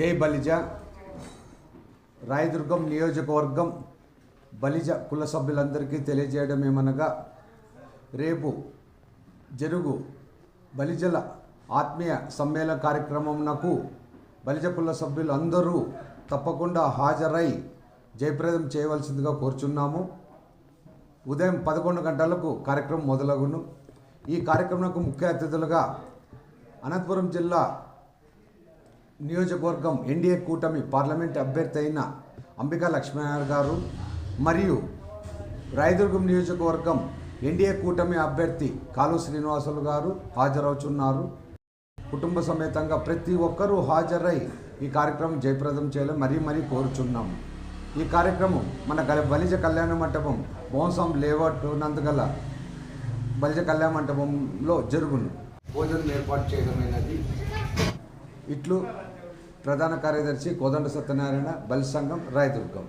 జై బలిజ రాయదుర్గం నియోజకవర్గం బలిజ కుల సభ్యులందరికీ తెలియజేయడం ఏమనగా రేపు జరుగు బలిజల ఆత్మీయ సమ్మేళన కార్యక్రమంనకు బలిజ కుల సభ్యులు అందరూ తప్పకుండా హాజరై జయప్రదం చేయవలసిందిగా కోరుచున్నాము. ఉదయం పదకొండు గంటలకు కార్యక్రమం మొదలగును. ఈ కార్యక్రమంకు ముఖ్య అతిథులుగా అనంతపురం జిల్లా నియోజకవర్గం ఎన్డీఏ కూటమి పార్లమెంట్ అభ్యర్థి అయిన అంబికా లక్ష్మీనారాయణ గారు మరియు రాయదుర్గం నియోజకవర్గం ఎన్డీఏ కూటమి అభ్యర్థి కాలు శ్రీనివాసులు గారు హాజరవుతున్నారు కుటుంబ సమేతంగా ప్రతి ఒక్కరూ హాజరై ఈ కార్యక్రమం జయప్రదం చేయాలని మరీ మరీ కోరుచున్నాము ఈ కార్యక్రమం మన గల బలిజ కళ్యాణ మంటపం మోసం లేఅవుట్ నందుగల బలిజ కళ్యాణ మంటపంలో జరుగును. భోజనం ఏర్పాటు చేయడమైనది. ఇట్లు ప్రధాన కార్యదర్శి కోదండ సత్యనారాయణ బలి సంఘం రాయదుర్గం